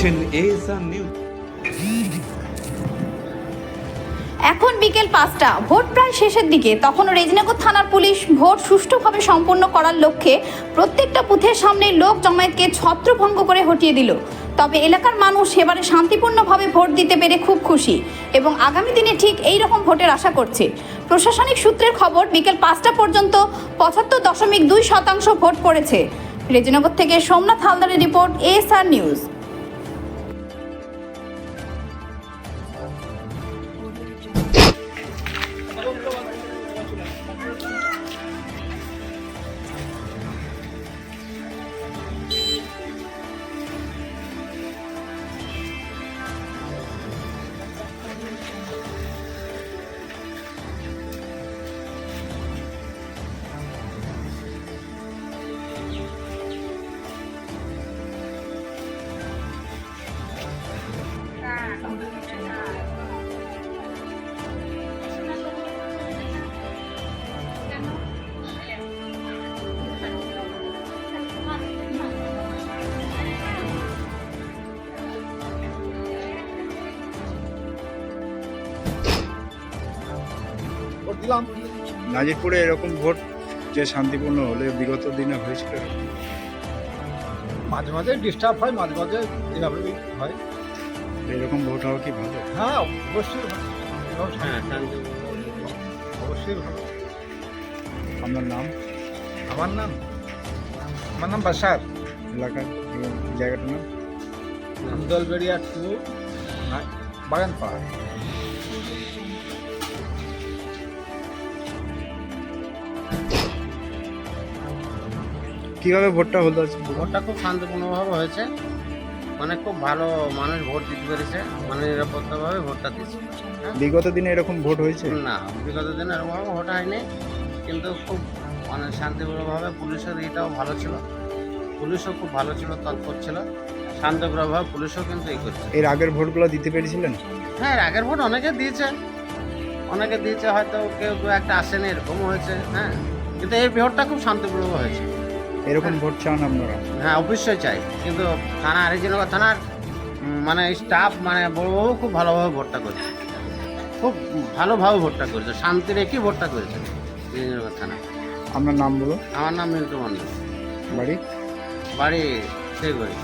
দেখছেন এখন বিকেল পাঁচটা, ভোট প্রায় শেষের দিকে। তখন রেজিনগর থানার পুলিশ ভোট সুষ্ঠুভাবে সম্পন্ন করার লক্ষ্যে প্রত্যেকটা বুথের সামনে লোক জমায়েতকে ছত্রভঙ্গ করে হটিয়ে দিল। তবে এলাকার মানুষ এবারে শান্তিপূর্ণভাবে ভোট দিতে পেরে খুব খুশি এবং আগামী দিনে ঠিক এই রকম ভোটের আশা করছে। প্রশাসনিক সূত্রের খবর, বিকেল পাঁচটা পর্যন্ত পঁচাত্তর দশমিক দুই শতাংশ ভোট পড়েছে। রেজিনগর থেকে সোমনাথ হালদারের রিপোর্ট এএসআর নিউজ দিলাম। নাজিরপুরে এরকম ভোট যে শান্তিপূর্ণ হলে বিগত দিনে হয়েছিল। মাঝে মাঝে ডিস্টার্ব হয়, মাঝে মাঝে হয়। এরকম ভোট হওয়া কি ভালো? হ্যাঁ অবশ্যই ভালো। অবশ্যই ভালো। আপনার নাম? আমার নাম? আমার নাম বাসার। এলাকার জায়গাটার নাম? দলবেড়িয়া টু বাগান পাড়া কীভাবে ভোটটা হলো ভোটটা খুব শান্তিপূর্ণভাবে হয়েছে। মানে খুব ভালো মানুষ ভোট দিতে পেরেছে মানে নিরাপত্তাভাবে ভোটটা দিচ্ছে হ্যাঁ? বিগত দিনে এরকম ভোট হয়েছে? না বিগত দিনে এরকমভাবে ভোট হয়নি কিন্তু খুব মানে শান্তিপূর্ণভাবে পুলিশের এটাও ভালো ছিল। পুলিশও খুব ভালো ছিল তৎপর ছিল। শান্তিপূর্ণভাবে পুলিশও কিন্তু এই করছে। এর আগের ভোটগুলো দিতে পেরেছিলেন? হ্যাঁ এর আগের ভোট অনেকে দিয়েছে। অনেকে দিয়েছে হয়তো কেউ কেউ একটা আসেনি এরকমও হয়েছে। হ্যাঁ কিন্তু এই ভোটটা খুব শান্তিপূর্ণ হয়েছে। এরকম ভোট চান আপনারা? হ্যাঁ অবশ্যই চাই। কিন্তু থানা হরিজনগর থানার মানে স্টাফ মানে বড়বাবু খুব ভালোভাবে ভোটটা করছে। খুব ভালোভাবে ভোটটা করেছে। শান্তি রেখে ভোটটা করেছে হরিজনগর থানা। আপনার নাম বলো আমার নাম মিন্টু মন্ডল বাড়ি? বাড়ি সেই করি